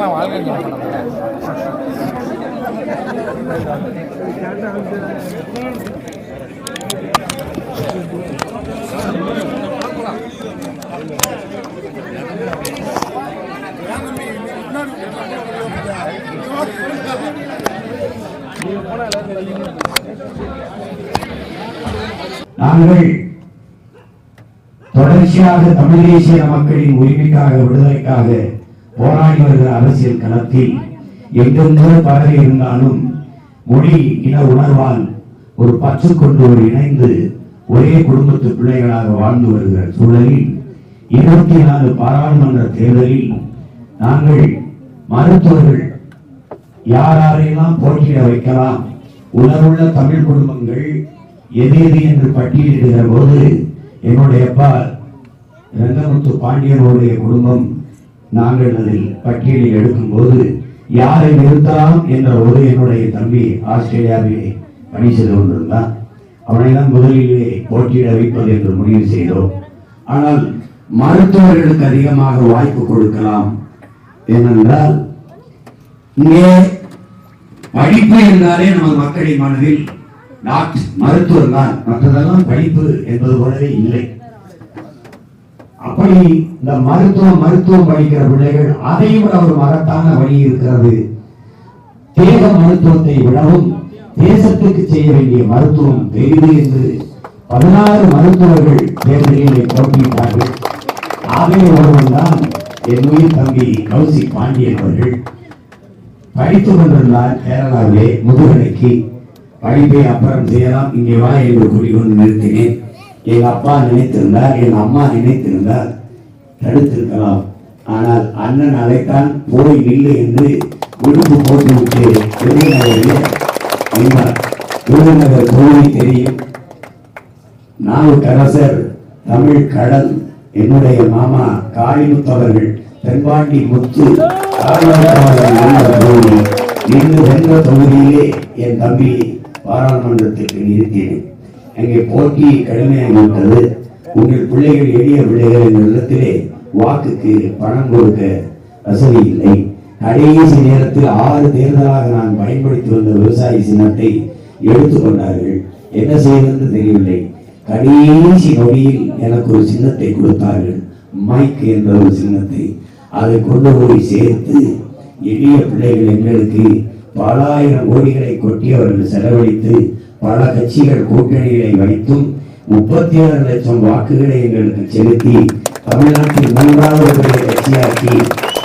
எனக்குலாம் வாழ்க்கை நாங்கள் தொடர்ச்சியாக தமிழ் தேசிய மக்களின் உரிமைக்காக விடுதலைக்காக போராடி வருகிற அரசியல் களத்தில் எங்கெங்கோ பரவி இருந்தாலும் மொழி இன உணர்வால் ஒரு பற்று கொண்டு ஒரு இணைந்து ஒரே குடும்பத்து பிள்ளைகளாக வாழ்ந்து வருகிற சூழலில் இருபத்தி நாலு பாராளுமன்ற தேர்தலில் நாங்கள் மருத்துவர்கள் யாரெல்லாம் போட்டியிட வைக்கலாம்? உணர்வுள்ள தமிழ் குடும்பங்கள் எது எது என்று பட்டியலிடுகிற போது என்னுடைய அப்பா ரங்கமுத்து பாண்டியனுடைய குடும்பம் நாங்கள் அதில் பட்டியலில் எடுக்கும்போது யாரை நிறுத்தலாம் என்ற ஒரு என்னுடைய தம்பி ஆஸ்திரேலியாவிலே பணி செய்து கொண்டிருந்தான். அவனை தான் முதலிலே போட்டியிட வைப்பது என்று முடிவு செய்தோம். ஆனால் மருத்துவர்களுக்கு அதிகமாக வாய்ப்பு கொடுக்கலாம் ஏனென்றால் இங்கே படிப்பு என்றாலே நமது மக்களின் மனதில் டாக்டர் மருத்துவர் தான். மற்றதெல்லாம் படிப்பு என்பது போலவே இல்லை. அப்படி இந்த மருத்துவம் மருத்துவம் படிக்கிற பிள்ளைகள் அதையும் விட ஒரு மகத்தான வழி இருக்கிறது. தேக மருத்துவத்தை விடவும் தேசத்துக்கு செய்ய வேண்டிய மருத்துவம் பெரிது என்று பதினாறு மருத்துவர்கள் தேர்தலிலே போட்டியிட்டார்கள். ஆகவே ஒருவன் தான் என் உயிர் தம்பி கௌசி பாண்டியன் அவர்கள் படித்துக் கொண்டிருந்தார் கேரளாவிலே முதுகலைக்கு. படிப்பை அப்புறம் செய்யலாம். இங்கே வா என்று கூறிக்கொண்டு நிறுத்தினேன். எங்க அப்பா நினைத்திருந்தார் என் அம்மா நினைத்திருந்தார். தடுத்திருக்கலாம். ஆனால் அண்ணன் அழைத்தான் போய் இல்லை என்று விடுப்பு போட்டுவிட்டு விருதுநகரிலே நின்றார் விருதுநகர் தொகுதி தெரியும். நாவுக்கரசர் தமிழ் கடல் என்னுடைய மாமா காளிமுத்தவர்கள் தென்பாண்டி முத்து இன்று சென்ற தொகுதியிலே என் தம்பி பாராளுமன்றத்திற்கு நிறுத்தினேன். அங்கே போட்டி கடுமையாகிவிட்டது. உங்கள் பிள்ளைகள் எளிய பிள்ளைகள் என்ற இடத்திலே வாக்குக்கு பணம் கொடுக்க வசதி இல்லை கடைசி நேரத்தில் ஆறு தேர்தலாக நான் பயன்படுத்தி வந்த விவசாய சின்னத்தை எடுத்துக்கொண்டார்கள் என்ன செய்வது தெரியவில்லை. கடைசி நொடியில் எனக்கு ஒரு சின்னத்தை கொடுத்தார்கள். மைக் என்ற ஒரு சின்னத்தை. அதை கொண்டு போய் சேர்த்து எளிய பிள்ளைகள் எங்களுக்கு பல ஆயிரம் கோடிகளை கொட்டி அவர்கள் செலவழித்து பல கட்சிகள் கூட்டணிகளை வைத்தும் முப்பத்தி ஏழு லட்சம் வாக்குகளை எங்களுக்கு செலுத்தி தமிழ்நாட்டில் மூன்றாவது பெரிய கட்சியாக்கி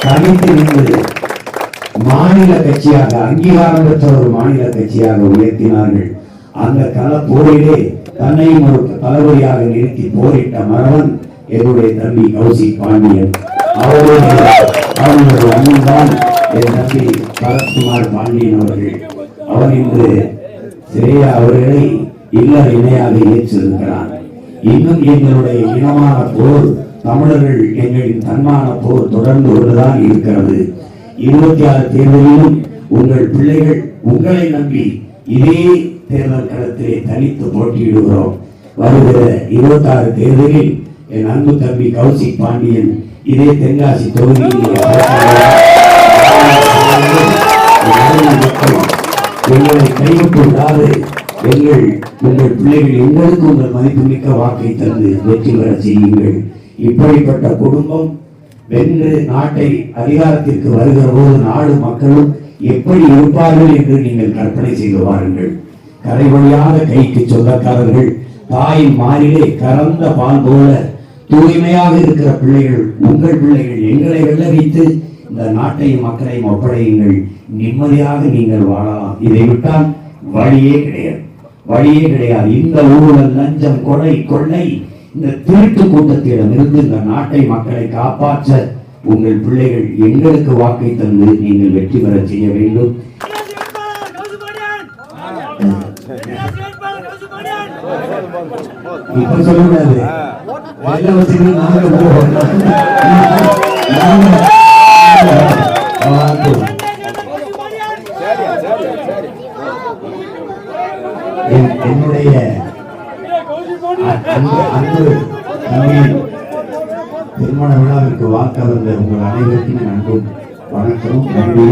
தனித்து நின்று மாநில கட்சியாக அங்கீகாரம் பெற்ற ஒரு மாநில கட்சியாக உயர்த்தினார்கள். அந்த கள போரிலே தன்னையும் ஒரு தளபதியாக நிறுத்தி போரிட்ட மரவன் என்னுடைய தம்பி கௌசி பாண்டியன். அவருடைய அவருடைய அண்ணன் தான் என் தம்பி பரத்குமார் பாண்டியன் அவர்கள். அவர் இன்று சிறையா அவர்களை இல்லற இணையாக ஏற்றிருக்கிறார் இன்னும் எங்களுடைய இனமான போர் தமிழர்கள் எங்களின் தன்மான போர் தொடர்ந்து கொண்டுதான் இருக்கிறது. இருபத்தி ஆறு தேர்தலிலும் உங்கள் பிள்ளைகள் உங்களை நம்பி இதே தேர்தல் களத்திலே தனித்து போட்டியிடுகிறோம். வருகிற இருபத்தி ஆறு தேர்தலில் என் அன்பு தம்பி கௌசிக் பாண்டியன் இதே தென்காசி தொகுதியில் எங்களை கொண்டாது எங்கள் உங்கள் பிள்ளைகள் எங்களுக்கு உங்கள் மதிப்புமிக்க வாக்கை தந்து வெற்றி பெற செய்யுங்கள். இப்படிப்பட்ட குடும்பம் வென்று நாட்டை அதிகாரத்திற்கு வருகிற போது நாடு மக்களும் எப்படி இருப்பார்கள் என்று நீங்கள் கற்பனை செய்து வாருங்கள். கரை வழியாத கைக்கு சொந்தக்காரர்கள் தாயின் மாறிலே கறந்த பால் போல தூய்மையாக இருக்கிற பிள்ளைகள் உங்கள் பிள்ளைகள் எங்களை வெள்ள வைத்து இந்த நாட்டையும் மக்களையும் ஒப்படையுங்கள். நிம்மதியாக நீங்கள் வாழலாம். இதை விட்டால் வழியே கிடையாது. வழியே கிடையாது. இந்த ஊழல் லஞ்சம் கொலை கொள்ளை இந்த திருட்டு கூட்டத்திடமிருந்து இந்த நாட்டை மக்களை காப்பாற்ற உங்கள் பிள்ளைகள் எங்களுக்கு வாக்கை தந்து நீங்கள் வெற்றி பெற செய்ய வேண்டும். இப்ப சொல்லக்கூடாது. திருமண விழாவிற்கு வாக்க வந்த உங்கள் அனைவருக்கும் என் அன்பும் வணக்கம் நன்றி.